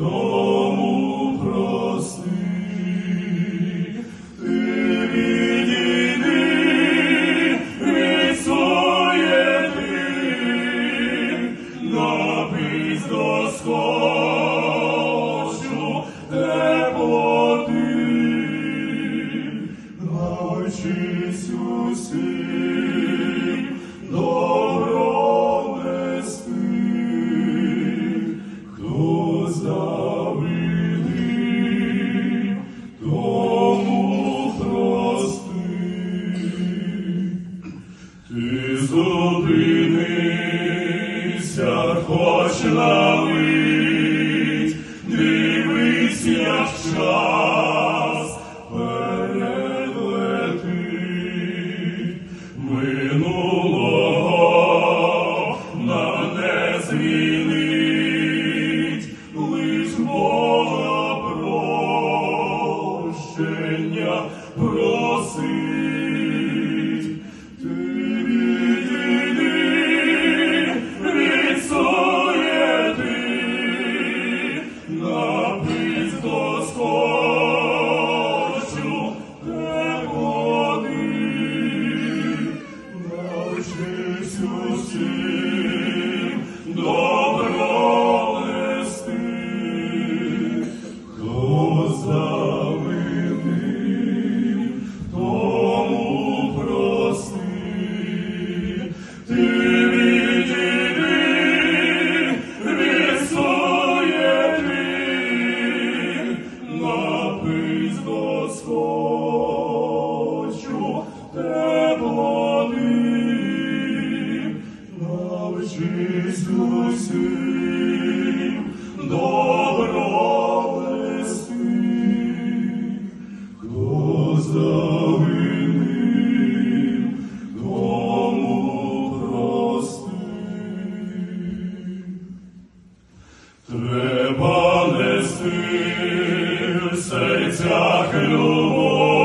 Lord. Треба нести серцях любов.